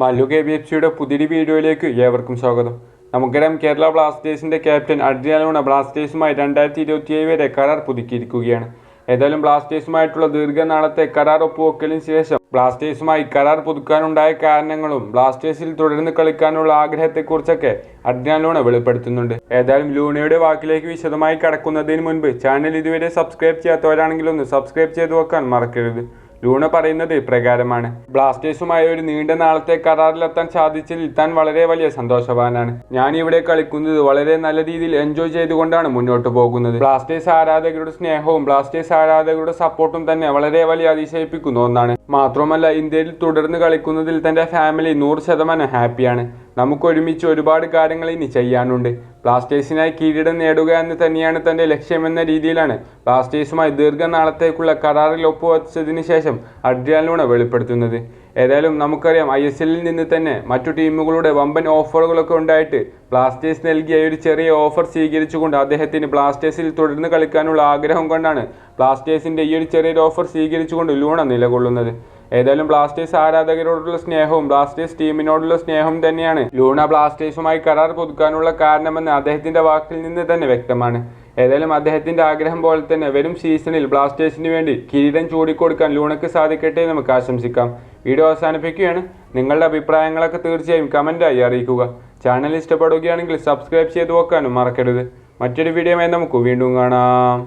Mallu K B F സിയുടെ പുതിയൊരു വീഡിയോയിലേക്ക് ഏവർക്കും സ്വാഗതം. നമുക്കറിയാം കേരള ബ്ലാസ്റ്റേഴ്സിന്റെ ക്യാപ്റ്റൻ അഡ്രിയാലോണ ബ്ലാസ്റ്റേഴ്സുമായി രണ്ടായിരത്തി ഇരുപത്തിയേഴ് വരെ കരാർ പുതുക്കിയിരിക്കുകയാണ്. ഏതായാലും ബ്ലാസ്റ്റേഴ്സുമായിട്ടുള്ള ദീർഘനാളത്തെ കരാർ ഒപ്പുവെക്കലിന് ശേഷം ബ്ലാസ്റ്റേഴ്സുമായി കരാർ പുതുക്കാനുണ്ടായ കാരണങ്ങളും ബ്ലാസ്റ്റേഴ്സിൽ തുടർന്ന് കളിക്കാനുള്ള ആഗ്രഹത്തെക്കുറിച്ചൊക്കെ അഡ്രിയാൻ ലൂണ വെളിപ്പെടുത്തുന്നുണ്ട്. ഏതായാലും ലൂണയുടെ വാക്കിലേക്ക് വിശദമായി കടക്കുന്നതിന് മുൻപ് ചാനൽ ഇതുവരെ സബ്സ്ക്രൈബ് ചെയ്യാത്തവരാണെങ്കിൽ ഒന്ന് സബ്സ്ക്രൈബ് ചെയ്ത് വെക്കാൻ മറക്കരുത്. ലൂണ പറയുന്നത് ഇപ്രകാരമാണ്. ബ്ലാസ്റ്റേഴ്സുമായി ഒരു നീണ്ട നാളത്തെ കരാറിലെത്താൻ സാധിച്ചതിൽ താൻ വളരെ വലിയ സന്തോഷവാനാണ്. ഞാൻ ഇവിടെ കളിക്കുന്നത് വളരെ നല്ല രീതിയിൽ എൻജോയ് ചെയ്തുകൊണ്ടാണ് മുന്നോട്ട് പോകുന്നത്. ബ്ലാസ്റ്റേഴ്സ് ആരാധകരുടെ സ്നേഹവും ബ്ലാസ്റ്റേഴ്സ് ആരാധകരുടെ സപ്പോർട്ടും തന്നെ വളരെ വലിയ അതിശയിപ്പിക്കുന്ന ഒന്നാണ്. മാത്രമല്ല ഇന്ത്യയിൽ തുടർന്ന് കളിക്കുന്നതിൽ തന്റെ ഫാമിലി നൂറ് ശതമാനം ഹാപ്പിയാണ് നമുക്ക് ഒരുമിച്ച് ഒരുപാട് കാര്യങ്ങൾ ഇനി ചെയ്യാനുണ്ട്. ബ്ലാസ്റ്റേഴ്സിനായി കിരീടം നേടുക എന്ന് തന്നെയാണ് തന്റെ ലക്ഷ്യമെന്ന രീതിയിലാണ് ബ്ലാസ്റ്റേഴ്സുമായി ദീർഘനാളത്തേക്കുള്ള കരാറിൽ ഒപ്പുവച്ചതിന് ശേഷം അഡ്രിയാലൂണ വെളിപ്പെടുത്തുന്നത്. ഏതായാലും നമുക്കറിയാം ഐ എസ് എല്ലിൽ നിന്ന് തന്നെ മറ്റു ടീമുകളുടെ വമ്പൻ ഓഫറുകളൊക്കെ ഉണ്ടായിട്ട് ബ്ലാസ്റ്റേഴ്സ് നൽകിയ ഒരു ചെറിയ ഓഫർ സ്വീകരിച്ചുകൊണ്ട് അദ്ദേഹത്തിന് ബ്ലാസ്റ്റേഴ്സിൽ തുടർന്ന് കളിക്കാനുള്ള ആഗ്രഹം കൊണ്ടാണ് ബ്ലാസ്റ്റേഴ്സിന്റെ ഈ ഒരു ചെറിയൊരു ഓഫർ സ്വീകരിച്ചുകൊണ്ട് ലൂണ നിലകൊള്ളുന്നത്. ഏതായാലും ബ്ലാസ്റ്റേഴ്സ് ആരാധകരോടുള്ള സ്നേഹവും ബ്ലാസ്റ്റേഴ്സ് ടീമിനോടുള്ള സ്നേഹവും തന്നെയാണ് ലൂണ ബ്ലാസ്റ്റേഴ്സുമായി കരാർ പുതുക്കാനുള്ള കാരണമെന്ന് അദ്ദേഹത്തിന്റെ വാക്കിൽ നിന്ന് തന്നെ വ്യക്തമാണ്. ഏതായാലും അദ്ദേഹത്തിന്റെ ആഗ്രഹം പോലെ തന്നെ വരും സീസണിൽ ബ്ലാസ്റ്റേഴ്സിന് വേണ്ടി കിരീടം ചൂടിക്കൊടുക്കാൻ ലൂണക്ക് സാധിക്കട്ടെ നമുക്ക് ആശംസിക്കാം. വീഡിയോ അവസാനിപ്പിക്കുകയാണ്. നിങ്ങളുടെ അഭിപ്രായങ്ങളൊക്കെ തീർച്ചയായും കമന്റായി അറിയിക്കുക. ചാനൽ ഇഷ്ടപ്പെടുകയാണെങ്കിൽ സബ്സ്ക്രൈബ് ചെയ്ത് വെക്കാനും മറക്കരുത്. മറ്റൊരു വീഡിയോയുമായി നമുക്ക് വീണ്ടും കാണാം.